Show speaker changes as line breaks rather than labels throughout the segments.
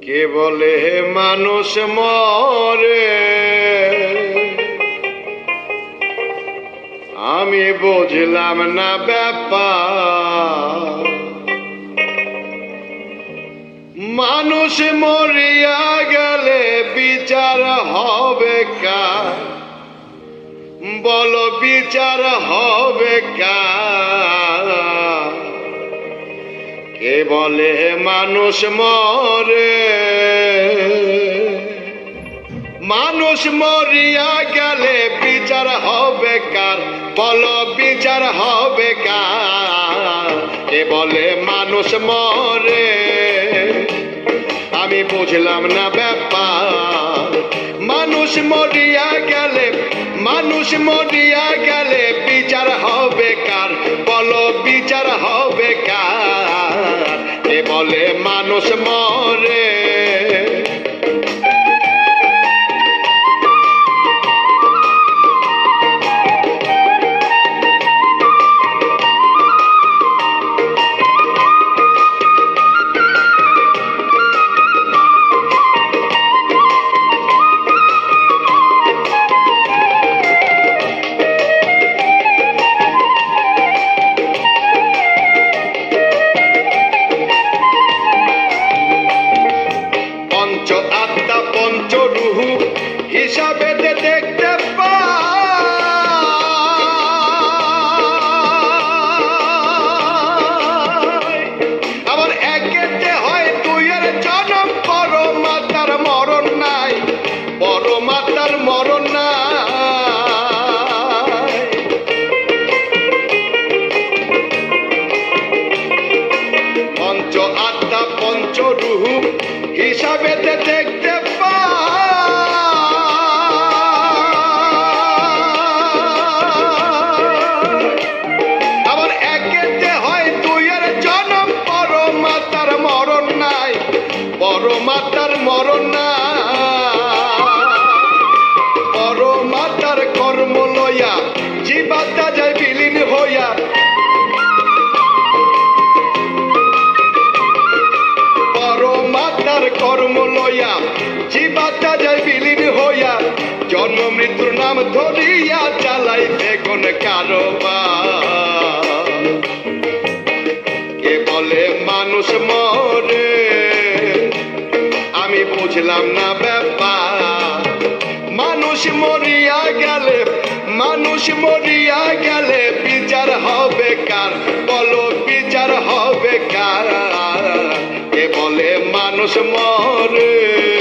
কে বলে মানুষ মরে? আমি বুঝলাম না ব্যাপার। মানুষ মরিয়া গেলে বিচার হবে কার? বলো বিচার হবে কে বলে মানুষ মরে? মানুষ মরিয়া গেলে বিচার হবে কার? বলো বিচার হবে কে বলে মানুষ মরে? আমি বুঝলাম না ব্যাপার। মানুষ মরিয়া গেলে, মানুষ মরিয়া গেলে বিচার হবে কার? বলো বিচার হবে কার? বলে মানুষ মরে। পঞ্চ হিসাবে দেখতে আবার একেতে হয় দুইয়ের জনম, বড় মাতার মরণ নাই, বড় মাতার মরণ পঞ্চ আত্মা পঞ্চ রুহু হিসাবে দেখতে মাতার মরণ নাই বড় মাতার কর্ম লইয়া জীবাত্মা যায় বিলীন হইয়া। বড় মাতার কর্ম লইয়া জীবাত্মা যায় বিলীন হইয়া। জন্ম মৃত্যুর নাম ধরিয়া চালাইতে কোন কারবার। কে বলে মানুষ মরে। বুঝলাম না ব্যাপার। মানুষ মরিয়া গেলে, মানুষ মরিয়া গেলে বিচার হবে কার? বলো বিচার হবে কার? কে বলে মানুষ মরে?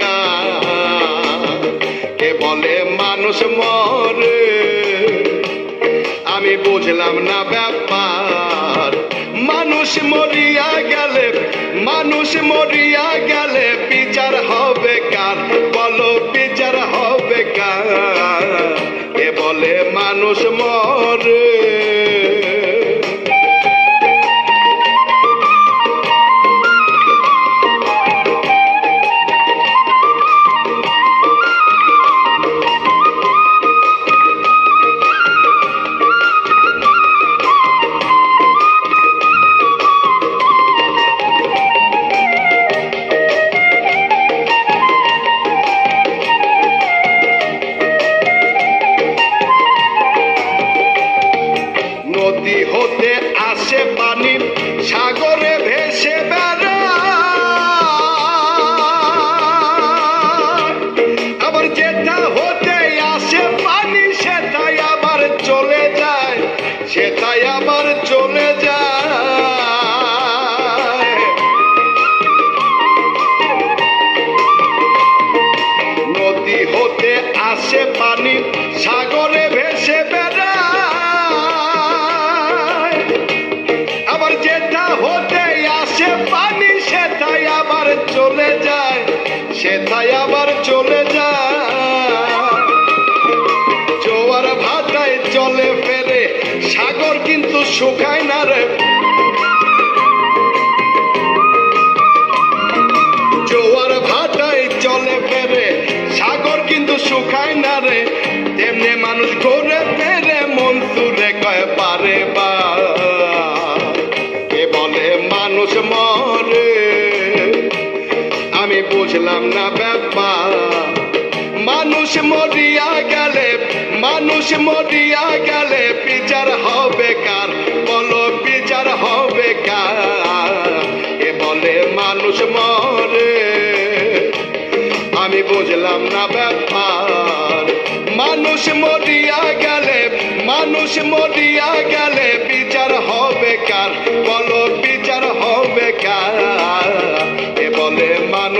কার? কে বলে মানুষ মরে আমি বুঝলাম না ব্যাপার মানুষ মরিয়া গেলে, মানুষ মরিয়া গেলে সেটাই আবার চলে যায়। জোয়ার ভাটায় চলে ফেরে, সাগর কিন্তু শুকায় না রে। জোয়ার ভাটায় চলে ফেরে, সাগর কিন্তু শুকায় না রে। তেমনি মানুষ ঘুরে ফেরে মন তুলে কয় পারে। বুঝলাম না ব্যাপার। মানুষ মরিয়া গেলে, মানুষ মরিয়া গেলে বিচার হবে কার? বলো বিচার হবে কার? এ বলে মানুষ মরে? আমি বুঝলাম না ব্যাপার। মানুষ মরিয়া গেলে, মানুষ মরিয়া গেলে